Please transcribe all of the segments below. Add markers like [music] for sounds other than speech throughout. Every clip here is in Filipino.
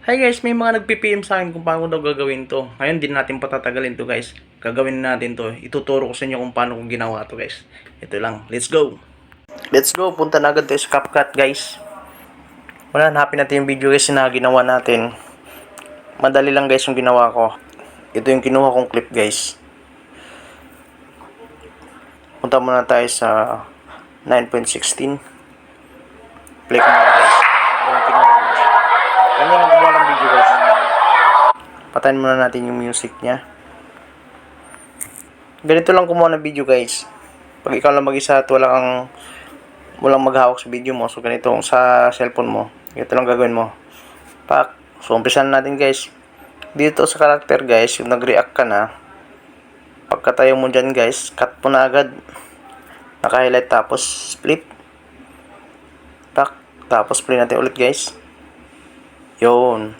Hi guys, may mga nagpi-PM sa akin kung paano daw gagawin to. Ngayon, din natin patatagalin to guys. Gagawin natin to. Ituturo ko sa inyo kung paano ko ginawa to guys. Ito lang. Let's go! Let's go! Punta na agad sa CapCut guys. Wala, hanapin natin yung video guys na ginawa natin. Madali lang guys yung ginawa ko. Ito yung kinuha kong clip guys. Punta muna tayo sa 9.16. Play ko muna guys. Yung kinuha ko guys. Ganyan lang gumawa ng video guys. Patayin muna natin yung music niya. Ganito lang kumuha ng video guys. Pag ikaw lang mag-isa at wala kang walang maghawak sa video mo. So ganito sa cellphone mo. Ganito lang gagawin mo. Pak. So umpisan natin guys. Dito sa character guys, yung nag-react ka na. Pagkatayo mo dyan guys, cut mo na agad. Naka-highlight tapos split. Tak. Tapos play natin ulit guys. Yun.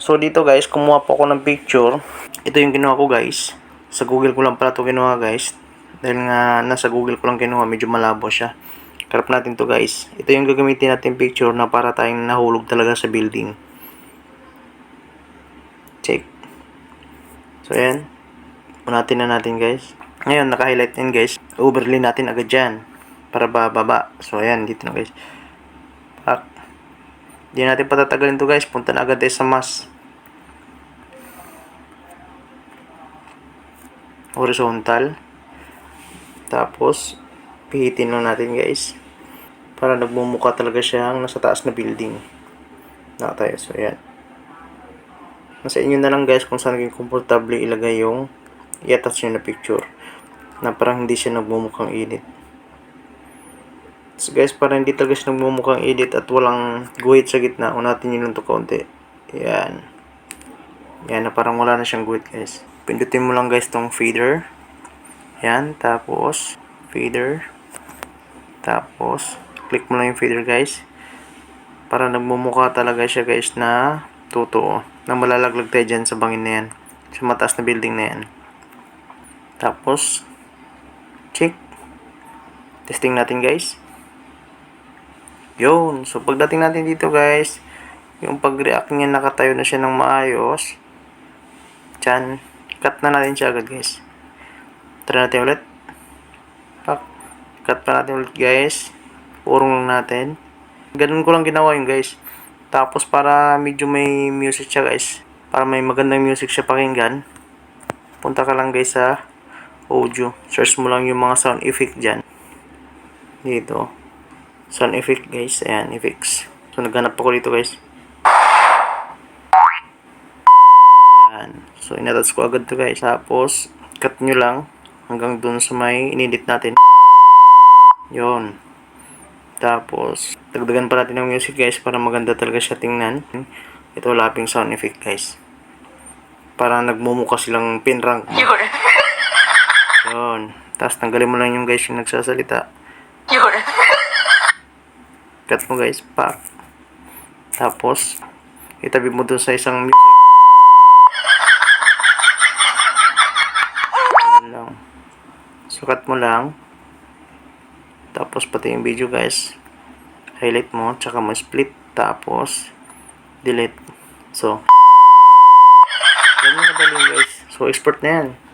So dito guys, kumuha po ako ng picture. Ito yung ginawa ko guys. Sa Google ko lang pala ito ginawa guys. Dahil nga nasa Google ko lang ginawa, medyo malabo siya. Karap natin to guys. Ito yung gagamitin natin picture na para tayong nahulog talaga sa building. Check. So ayan. Unatin na natin guys. Ngayon, naka-highlight din guys. Overlay natin agad dyan. Para bababa. So ayan, dito na guys. Pak. Hindi natin patatagalin to guys. Punta na agad tayo sa mas. Horizontal. Tapos, pihitin lang natin guys. Para nagmumukha talaga siyang nasa taas na building. Na. So, ayan. Nasa inyo na lang guys kung saan naging komportable ilagay yung i-attach nyo na picture. Na parang hindi siya nagmumukhang init. Guys, para hindi talaga siya nagmumukhang edit at walang guhit sa gitna, unatin nyo lang to konti. Yan. Yan, na parang wala na siyang guhit guys. Pindutin mo lang guys tong feeder. Yan, tapos feeder. Tapos, click mo lang yung feeder guys. Para nagmumukha talaga siya guys na totoo. Na malalaglag tayo dyan sa bangin na yan. Sa mataas na building na yan. Tapos, check. Testing natin guys. Yun. So, pagdating natin dito, guys, yung pag-react niya, nakatayo na siya ng maayos. Diyan. Cut na natin siya agad, guys. Try natin ulit. Cut pa natin ulit, guys. Urong lang natin. Ganun ko lang ginawa yun, guys. Tapos, para medyo may music siya, guys. Para may magandang music siya pakinggan. Punta ka lang, guys, sa audio. Search mo lang yung mga sound effect dyan. Dito sound effect guys. Ayan effects. So naghanap ako dito guys. Ayan. So inatas ko agad to guys. Tapos cut nyo lang hanggang dun sa may inedit natin. Yon tapos dagdagan pa natin ng music guys para maganda talaga siya tingnan. Ito laping sound effect guys. Para nagmumukha silang pin rank. [laughs] Yon tapos tanggalin mo lang yung guys yung nagsasalita cut mo guys. Pa. Tapos itabi mo dun sa isang music. Ganun lang. Sukat mo lang. Tapos pati yung video guys. Highlight mo tsaka mo split. Tapos delete. So ganun na guys. So export na yan